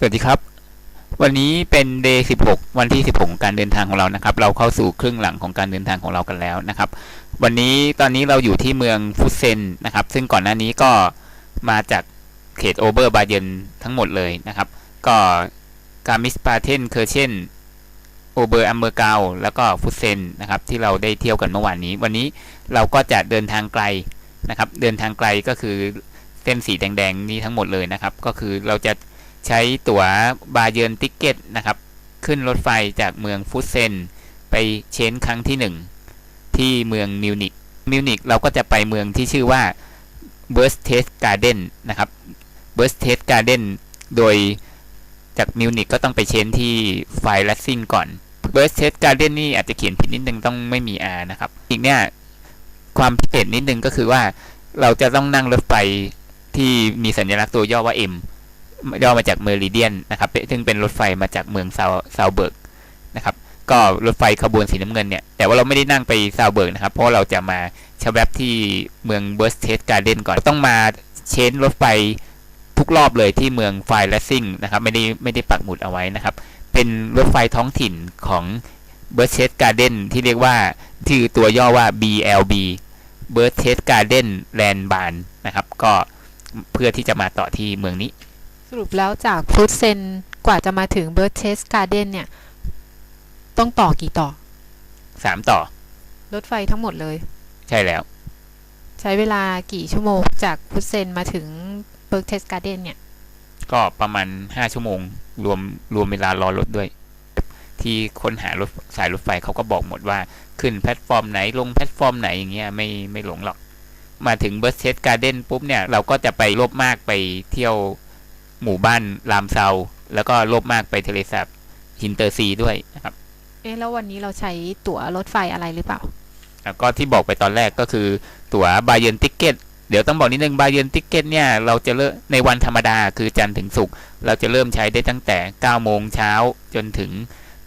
สวัสดีครับ วันนี้เป็น day 16 วันที่ 16 การเดินทางของเรานะครับ เราเข้าสู่ครึ่งหลังของการเดินทางของเรากันแล้วนะครับ วันนี้ตอนนี้เราอยู่ที่เมืองฟุตเซนนะครับ ซึ่งก่อนหน้านี้ก็มาจากเขตโอเบอร์บาเยนทั้งหมดเลยนะครับ ก็กามิสปาเทนเคอร์เชนโอเบอร์อัมเบอร์เกาแล้วก็ฟุตเซนนะครับ ที่เราได้เที่ยวกันเมื่อวานนี้ วันนี้เราก็จะเดินทางไกลนะครับ เดินทางไกลก็คือเส้นสีแดงๆนี้ทั้งหมดเลยนะครับ ก็คือเราจะ ใช้ตั๋วบาเยิร์นติกเก็ตนะครับ ขึ้นรถไฟจากเมืองฟุตเซน ไปเชนครั้งที่หนึ่งที่เมืองมิวนิกมิวนิกเราก็จะไปเมืองที่ชื่อว่าเบิร์สเทสการ์เดนนะครับเบิร์สเทสการ์เดนโดยจากมิวนิกก็ต้องไปเชนที่ไฟลัสซินก่อนเบิร์สเทสการ์เดนนี่อาจจะเขียนผิดนิดนึงต้องไม่มี R นะครับ อีกเนี่ยความพิเศษนิดนึงก็คือว่าเราจะต้องนั่งรถไฟที่มีสัญลักษณ์ตัวย่อว่า M ย่อมาจากเมอริเดียนนะครับซึ่งเป็นรถไฟมาจากเมืองซาวซาวเบิร์กนะครับก็รถไฟขบวนสีน้ำเงินเนี่ยแต่ว่าเราไม่ได้นั่งไปซาวเบิร์กนะครับเพราะเราจะมาชะแวบที่เมืองเบิร์สเทสการ์เดนก่อนต้องมาเชนรถไฟทุกรอบเลยที่เมืองไฟและซิงนะครับไม่ได้ไม่ได้ปักหมุดเอาไว้นะครับ เป็นรถไฟท้องถิ่นของเบิร์สเทสการ์เดนที่เรียกว่าที่ตัวย่อว่า BLB เบิร์สเทสการ์เดนแลนด์บานนะครับก็เพื่อที่จะมาต่อที่เมืองนี้ สรุปแล้วจากฟุตเซนกว่าจะมาถึงเบิร์ c เ s สการ์เดนเนี่ย ต้องต่อกี่ต่อสามต่อ รถไฟทั้งหมดเลย ใช่แล้ว ใช้เวลากี่ชั่วโมงจากฟุตเซนมาถึงเบิร์ c เ s สการ์เดนเนี่ย ก็ประมาณห้าชั่วโมง รวมรวมเวลารอรถด้วย ที่ค้นหารถสายรถไฟเขาก็บอกหมดว่า ขึ้นแพลตฟอร์มไหนลงแพลตฟอร์มไหนอย่างเงี้ยไม่ไม่หลงหรอก มาถึงเบิร์สเชสการ์เดนปุ๊บเนี่ย เราก็จะไปรบมากไปเที่ยว หมู่บ้านรามเซา แล้วก็รบมากไปทะเลสาบฮินเตอร์ซีด้วยนะครับ เอ๊ะแล้ววันนี้เราใช้ตั๋วรถไฟอะไรหรือเปล่าแล้วก็ที่บอกไปตอนแรกก็คือตั๋วบาเยนติเกตเดี๋ยวต้องบอกนิดนึงบาเยนติเกตเนี่ยเราจะเริ่มในวันธรรมดาคือจันทร์ถึงศุกร์เราจะเริ่มใช้ได้ตั้งแต่ 9 โมงเช้าจนถึง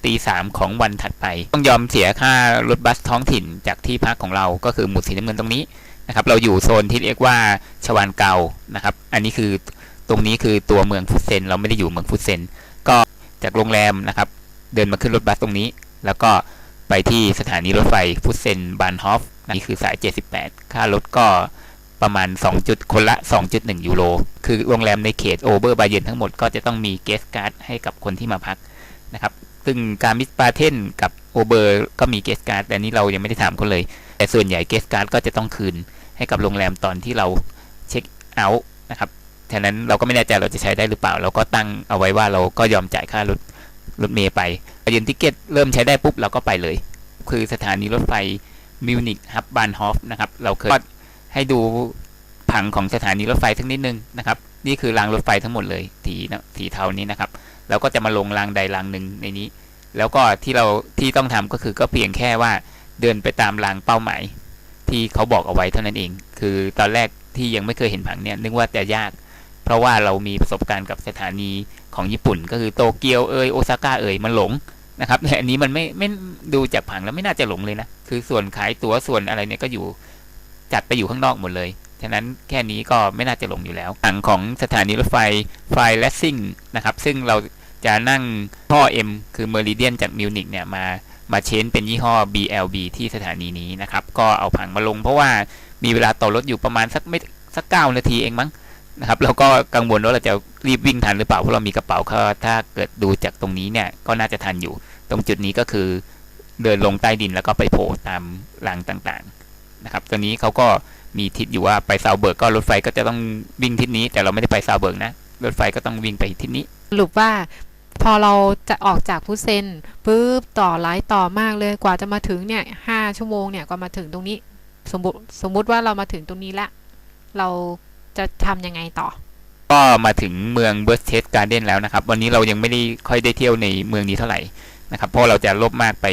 ตีสามของวันถัดไป ต้องยอมเสียค่ารถบัสท้องถิ่นจากที่พักของเราก็คือหมุดสีน้ำเงินตรงนี้นะครับ เราอยู่โซนที่เรียกว่าชวานเกานะครับ อันนี้คือ ตรงนี้คือตัวเมืองฟุตเซน เราไม่ได้อยู่เมืองฟุตเซน ก็จากโรงแรมนะครับ เดินมาขึ้นรถบัสตรงนี้ แล้วก็ไปที่สถานีรถไฟฟุตเซนบานฮอฟนี่คือสาย 78 ค่ารถก็ประมาณ 2 จุดคนละ 2.1 ยูโร คือโรงแรมในเขตโอเบอร์บาเยนทั้งหมดก็จะต้องมีเกสการ์ดให้กับคนที่มาพักนะครับ ซึ่งการมิสปาเทนกับโอเบอร์ก็มีเกสการ์ด แต่นี้เรายังไม่ได้ถามคนเลย แต่ส่วนใหญ่เกสการ์ดก็จะต้องคืนให้กับโรงแรมตอนที่เราเช็คเอาท์นะครับ ฉะนั้นเราก็ไม่แน่ใจเราจะใช้ได้หรือเปล่า เราก็ตั้งเอาไว้ว่าเราก็ยอมจ่ายค่ารถรถเมย์ไปยืนติเกตเริ่มใช้ได้ปุ๊บเราก็ไปเลย คือสถานีรถไฟมิวนิกฮับบานฮอฟนะครับ เราเคยให้ดูผังของสถานีรถไฟสักนิดนึงนะครับ นี่คือรางรถไฟทั้งหมดเลยสีนะสีเทานี้นะครับ แล้วก็จะมาลงรางใดรางหนึ่งในนี้ แล้วก็ที่เราที่ต้องทำก็คือก็เพียงแค่ว่าเดินไปตามรางเป้าหมาย ที่เขาบอกเอาไว้เท่านั้นเอง คือตอนแรกที่ยังไม่เคยเห็นผังเนี่ยนึกว่าจะยาก ราะว่าเรามีประสบการณ์กับสถานีของญี่ปุ่น ก็คือโตเกียวเอยโอซาก้าเอยมันหลงนะครับแต่อันนี้มันไม่ไม่ดูจากผังแล้วไม่น่าจะหลงเลยนะ คือส่วนขายตั๋วส่วนอะไรเนี่ยก็อยู่จัดไปอยู่ข้างนอกหมดเลย ฉะนั้นแค่นี้ก็ไม่น่าจะหลงอยู่แล้วผังของสถานีรถไฟไฟแลสซิงนะครับ ซึ่งเราจะนั่งท่อ M คือเมอริเดียนจากมิวนิกเนี่ยมามาเชนเป็นยี่ห้อ BLB ที่สถานีนี้นะครับ ก็เอาผังมาลงเพราะว่ามีเวลาต่อรถอยู่ประมาณสักไม่สักเก้านาทีเองมั้ง นะครับเราก็กังวลว่าเราจะรีบวิ่งทันหรือเปล่าเพราะเรามีกระเป๋าก็ถ้าเกิดดูจากตรงนี้เนี่ยก็น่าจะทันอยู่ ตรงจุดนี้ก็คือเดินลงใต้ดินแล้วก็ไปโผล่ตามรางต่างๆนะครับตอนนี้เขาก็มีทิศอยู่ว่าไปซาวเบิร์กก็รถไฟก็จะต้องวิ่งทิศนี้ แต่เราไม่ได้ไปซาวเบิร์กนะรถไฟก็ต้องวิ่งไปทิศนี้สรุปว่าพอเราจะออกจากฟุตเซนปุ๊บต่อหลายต่อมากเลยกว่าจะมาถึงเนี่ยห้าชั่วโมงเนี่ยกว่ามาถึงตรงนี้ สมมติสมมุติว่าเรามาถึงตรงนี้ละเรา จะทำยังไงต่อ ก็มาถึงเมืองเบิร์สเทสการ์เดนแล้วนะครับ วันนี้เรายังไม่ได้ค่อยได้เที่ยวในเมืองนี้เท่าไหร่นะครับ เพราะเราจะลบมากไป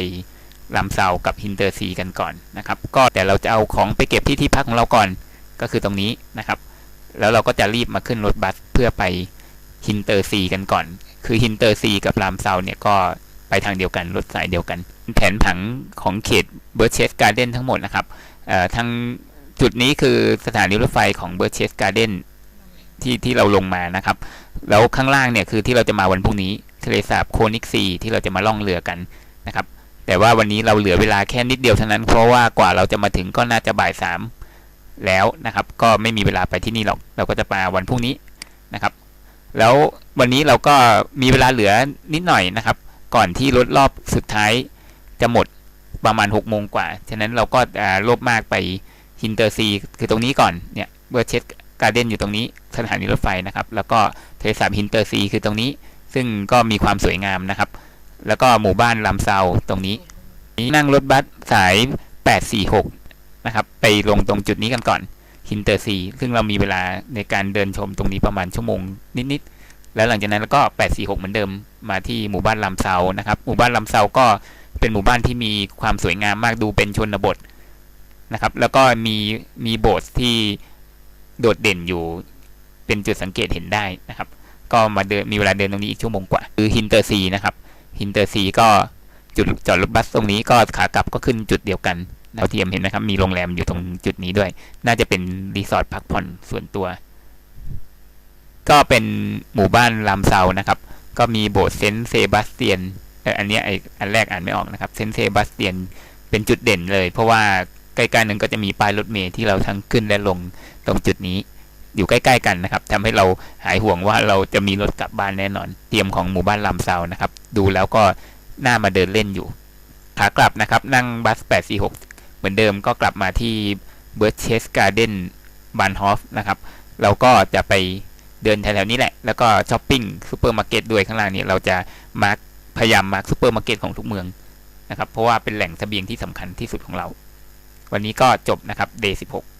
ลำเซากับฮินเตอร์ซีกันก่อนนะครับ ก็แต่เราจะเอาของไปเก็บที่ที่พักของเราก่อนก็คือตรงนี้นะครับ แล้วเราก็จะรีบมาขึ้นรถบัสเพื่อไปฮินเตอร์ซีกันก่อน คือฮินเตอร์ซีกับลามเซาเนี่ยก็ไปทางเดียวกันรถสายเดียวกัน แผนผังของเขตเบิร์เชสการ์เดนทั้งหมดนะครับเอ่อทาง จุดนี้คือสถานีรถไฟของเบิร์เชสการ์เดนที่ที่เราลงมานะครับ แล้วข้างล่างเนี่ยคือที่เราจะมาวันพรุ่งนี้ทะเลสาบโคนิกซีที่เราจะมาล่องเรือกันนะครับ แต่ว่าวันนี้เราเหลือเวลาแค่นิดเดียวเท่านั้น เพราะว่ากว่าเราจะมาถึงก็น่าจะบ่ายสามแล้วนะครับ ก็ไม่มีเวลาไปที่นี่หรอกเราก็จะมาวันพรุ่งนี้นะครับ แล้ววันนี้เราก็มีเวลาเหลือนิดหน่อยนะครับ ก่อนที่รถรอบสุดท้ายจะหมดประมาณ6กโมงกว่า ฉะนั้นเราก็โลภมากไป ฮินเตอร์ซีคือตรงนี้ก่อนเนี่ยเบอร์เชสการ์เดนอยู่ตรงนี้สถานีรถไฟนะครับ แล้วก็ทะเลสาบฮินเตอร์ซีคือตรงนี้ ซึ่งก็มีความสวยงามนะครับ แล้วก็หมู่บ้านลำเซาตรงนี้นี้นั่งรถบัสสาย 846 นะครับ ไปลงตรงจุดนี้กันก่อนฮินเตอร์ซีซึ่งเรามีเวลาในการเดินชมตรงนี้ประมาณชั่วโมงนิดๆแล้วหลังจากนั้นก็ 846 เหมือนเดิมมาที่หมู่บ้านลำเซานะครับ หมู่บ้านลำเซาก็เป็นหมู่บ้านที่มีความสวยงามมากดูเป็นชนบท นะครับ แล้วก็มีมีโบสถ์ที่โดดเด่นอยู่เป็นจุดสังเกตเห็นได้นะครับ ก็มาเดินมีเวลาเดินตรงนี้อีกชั่วโมงกว่า คือฮินเตอร์ซีนะครับฮินเตอร์ซีก็จุดจอดรถบัสตรงนี้ก็ขากลับก็ขึ้นจุดเดียวกันดาวเทียมเห็นไหมครับ มีโรงแรมอยู่ตรงจุดนี้ด้วย น่าจะเป็นรีสอร์ทพักผ่อนส่วนตัว ก็เป็นหมู่บ้านลามเซานะครับ ก็มีโบสถ์เซนเซบาสเตียนเอ่ออันนี้ไออันแรกอ่านไม่ออกนะครับ เซนเซบาสเตียนเป็นจุดเด่นเลย เพราะว่า ใกล้ๆนั้นก็จะมีป้ายรถเมล์ที่เราทั้งขึ้นและลงตรงจุดนี้ อยู่ใกล้ๆกันนะครับทำให้เราหายห่วงว่าเราจะมีรถกลับบ้านแน่นอน เตรียมของหมู่บ้านลำเซานะครับ ดูแล้วก็น่ามาเดินเล่นอยู่ขากลับนะครับ นั่งบัส 846 เหมือนเดิมก็กลับมาที่เบิร์ c เชสการ์เดนบันฮอฟนะครับ เราก็จะไปเดินแถวๆนี้แหละ แล้วก็ช้อปปิ้งซูเปอร์มาร์เก็ตด้วยข้างล่างนี้เราจะมาร์คพยายามมาร์คซูเปอร์มาร์เก็ตของทุกเมืองนะครับ เพราะว่าเป็นแหล่งเสบียงที่สำคัญที่สุดของเรา วันนี้ก็จบนะครับ day 16